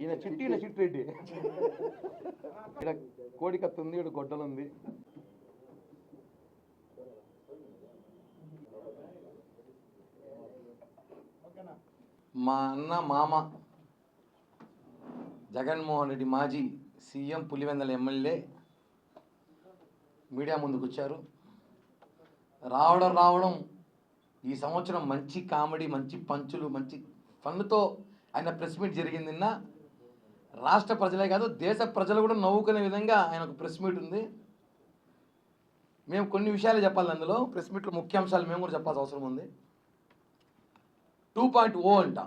ఈయన చిట్టి ఈయన చిట్టి. రెడ్డి. ఇక్కడ కోడికత్త ఉంది ఇక్కడ గొడ్డలు ఉంది. మా అన్న మామ జగన్మోహన్ రెడ్డి మాజీ సీఎం పులివెందల ఎమ్మెల్యే మీడియా ముందుకు వచ్చారు రావడం రావడం ఈ సంవత్సరం మంచి కామెడీ మంచి పంచులు మంచి ఫన్నుతో ఆయన ప్రెస్ మీట్ జరిగింది నిన్న రాష్ట్ర ప్రజలే కాదు దేశ ప్రజలు కూడా నవ్వుకునే విధంగా ఆయన ఒక ప్రెస్ మీట్ ఉంది. మేము కొన్ని విషయాలు చెప్పాలి అందులో. ప్రెస్ మీట్లో ముఖ్యాంశాలు మేము కూడా చెప్పాల్సిన అవసరం ఉంది. టూ పాయింట్ ఓ అంట.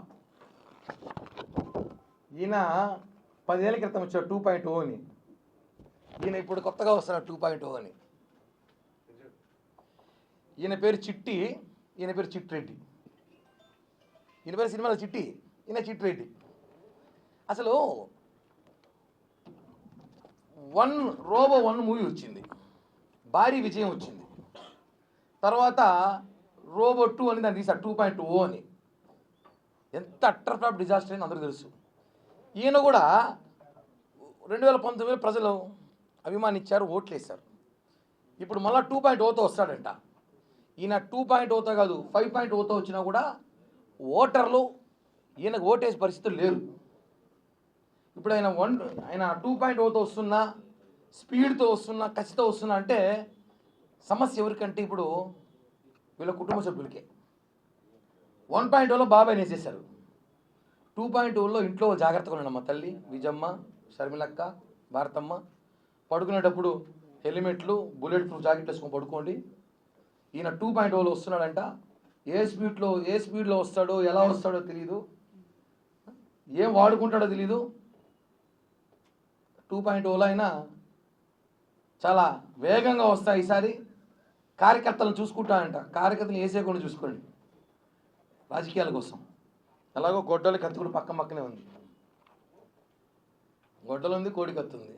ఈయన పదేళ్ళ క్రితం వచ్చాడు టూ పాయింట్ ఓ అని. ఈయన ఇప్పుడు కొత్తగా వస్తున్నాడు టూ పాయింట్ ఓ అని. ఈయన పేరు చిట్టి. ఈయన పేరు చిట్రెడ్డి ఈయన పేరు సినిమాలో చిట్టి ఈయన చిట్రెడ్డి అసలు వన్ రోబో వన్ మూవీ వచ్చింది. భారీ విజయం వచ్చింది. తర్వాత రోబో టూ అని దాన్ని తీసారు టూ పాయింట్ ఓ అని. ఎంత అట్టర్ ఫ్లాప్ డిజాస్టర్ అని అందరూ తెలుసు. ఈయన కూడా రెండు వేల పంతొమ్మిదిలో ప్రజలు అభిమానించారు ఓట్లేశారు. ఇప్పుడు మళ్ళీ టూ పాయింట్ ఓతో వస్తాడంట. ఈయన టూ పాయింట్ ఓతో కాదు ఫైవ్ పాయింట్ ఓతో వచ్చినా కూడా ఓటర్లు ఈయనకు ఓటేసే పరిస్థితులు లేరు. ఇప్పుడు ఆయన వన్ ఆయన టూ పాయింట్ ఓతో వస్తున్నా స్పీడ్తో వస్తున్నా కసితో వస్తున్నా అంటే సమస్య ఎవరికంటే ఇప్పుడు వీళ్ళ కుటుంబ సభ్యులకే. వన్ పాయింట్ ఓలో బాబాయ్ వేసేసారు టూ పాయింట్ ఓలో ఇంట్లో జాగ్రత్తగా ఉండమ్మా తల్లి విజమ్మ షర్మిలక్క భారతమ్మ. పడుకునేటప్పుడు హెల్మెట్లు బుల్లెట్ ప్రూఫ్ జాకెట్ వేసుకొని పడుకోండి. ఈయన టూ పాయింట్ ఓలో వస్తున్నాడంట. ఏ స్పీడ్లో ఏ స్పీడ్లో వస్తాడో ఎలా వస్తాడో తెలియదు ఏం వాడుకుంటాడో తెలీదు. టూ పాయింట్ ఓలో అయినా చాలా వేగంగా వస్తాయి ఈసారి. కార్యకర్తలను చూసుకుంటానంట కార్యకర్తలు వేసేయకుండా చూసుకోండి. రాజకీయాల కోసం. ఎలాగో గొడ్డలి కత్తి కూడా పక్క పక్కనే ఉంది. గొడ్డలు ఉంది కోడి కత్తి ఉంది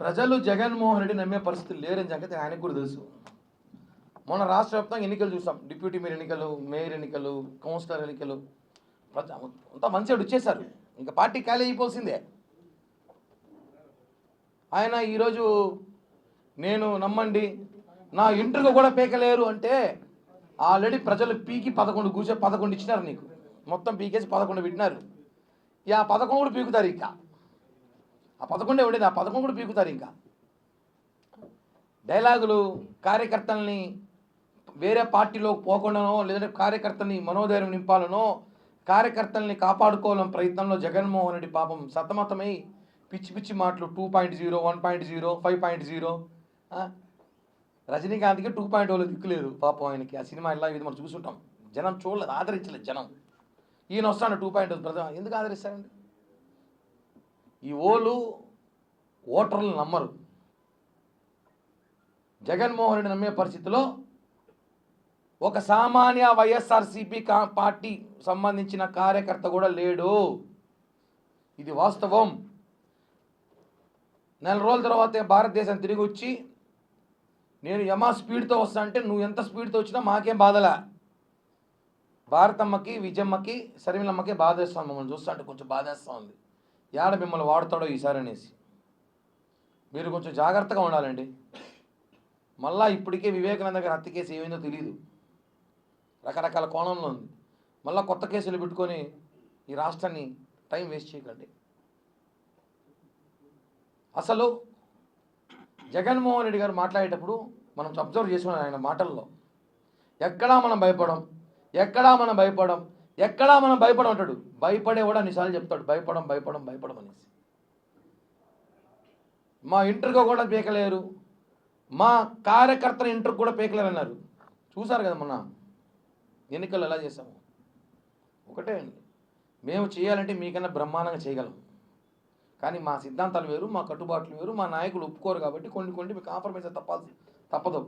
ప్రజలు జగన్మోహన్ రెడ్డి నమ్మే పరిస్థితులు లేరని సంగతి ఆయనకు కూడా తెలుసు. మొన్న రాష్ట్ర వ్యాప్తంగా ఎన్నికలు చూసాం. డిప్యూటీ మేయర్ ఎన్నికలు మేయర్ ఎన్నికలు కౌన్సిలర్ ఎన్నికలు. ప్రజ అంతా మంచి వచ్చేసారు ఇంకా పార్టీ ఖాళీ అయిపోవాల్సిందే ఆయన ఈరోజు నేను నమ్మండి నా ఇంటర్వ్యూ కూడా పీకలేరు అంటే ఆల్రెడీ ప్రజలు పీకి పదకొండు కూర్చో పదకొండు ఇచ్చినారు నీకు. మొత్తం పీకేసి పదకొండు పెట్టినారు. ఇక ఆ పదకొండు కూడా పీకుతారు ఇంకా. ఆ పదకొండే ఉండేది ఆ పదకొండు కూడా పీకుతారు ఇంకా. డైలాగులు కార్యకర్తల్ని వేరే పార్టీలో పోకుండానో లేదంటే కార్యకర్తల్ని మనోధైర్యం నింపాలనో కార్యకర్తల్ని కాపాడుకోవాలని ప్రయత్నంలో జగన్మోహన్ రెడ్డి పాపం సతమతమై పిచ్చి పిచ్చి మాటలు two point zero one point zero five point zero రజనీకాంత్కి two point ఓలో దిక్కులేదు పాపం ఆయనకి. ఆ సినిమా ఇలా ఇది మనం చూసుంటాం. జనం చూడలేదు ఆదరించలేదు జనం. ఈయన వస్తాను టూ పాయింట్ ప్రధాన ఎందుకు ఆదరిస్తారండి? ఈ ఓలు ఓటర్లు నమ్మరు. జగన్మోహన్ రెడ్డి నమ్మే పరిస్థితిలో ఒక సామాన్య వైఎస్ఆర్సీపీ కా పార్టీ సంబంధించిన కార్యకర్త కూడా లేడు. ఇది వాస్తవం. నెల రోజుల తర్వాత భారతదేశం తిరిగి వచ్చి నేను యమా స్పీడ్తో వస్తా అంటే నువ్వు ఎంత స్పీడ్తో వచ్చినా మాకేం బాధలే. భారతమ్మకి విజయమ్మకి శర్మిలమ్మకి బాధేస్తాం మమ్మల్ని చూస్తా అంటే కొంచెం బాధేస్తూ ఉంది. ఏడ మిమ్మల్ని వాడతాడో ఈసారి అనేసి. మీరు కొంచెం జాగ్రత్తగా ఉండాలండి. మళ్ళా ఇప్పటికే వివేకానంద గారి హత్య కేసు ఏమైందో తెలియదు రకరకాల కోణంలో ఉంది. మళ్ళీ కొత్త కేసులు పెట్టుకొని ఈ రాష్ట్రాన్ని టైం వేస్ట్ చేయకండి. అసలు జగన్మోహన్ రెడ్డి గారు మాట్లాడేటప్పుడు మనం అబ్జర్వ్ చేసుకున్నాం ఆయన మాటల్లో. ఎక్కడా మనం భయపడం ఎక్కడా మనం భయపడం ఎక్కడా మనం భయపడం అంటాడు భయపడే కూడా అన్నిసార్లు చెప్తాడు భయపడం భయపడం భయపడం అనేసి. మా ఇంటర్గా కూడా పీకలేరు. మా కార్యకర్తల ఇంటర్కు కూడా పీకలేరు అన్నారు చూసారు కదా మొన్న ఎన్నికలు ఎలా చేసాము ఒకటే అండి. మేము చేయాలంటే మీకన్నా బ్రహ్మాండంగా చేయగలం. కానీ మా సిద్ధాంతాలు వేరు మా కట్టుబాట్లు వేరు మా నాయకులు ఒప్పుకోరు కాబట్టి కొన్ని కొన్ని మీకు కాంప్రమైజ్ తప్పాల్సి తప్పదు.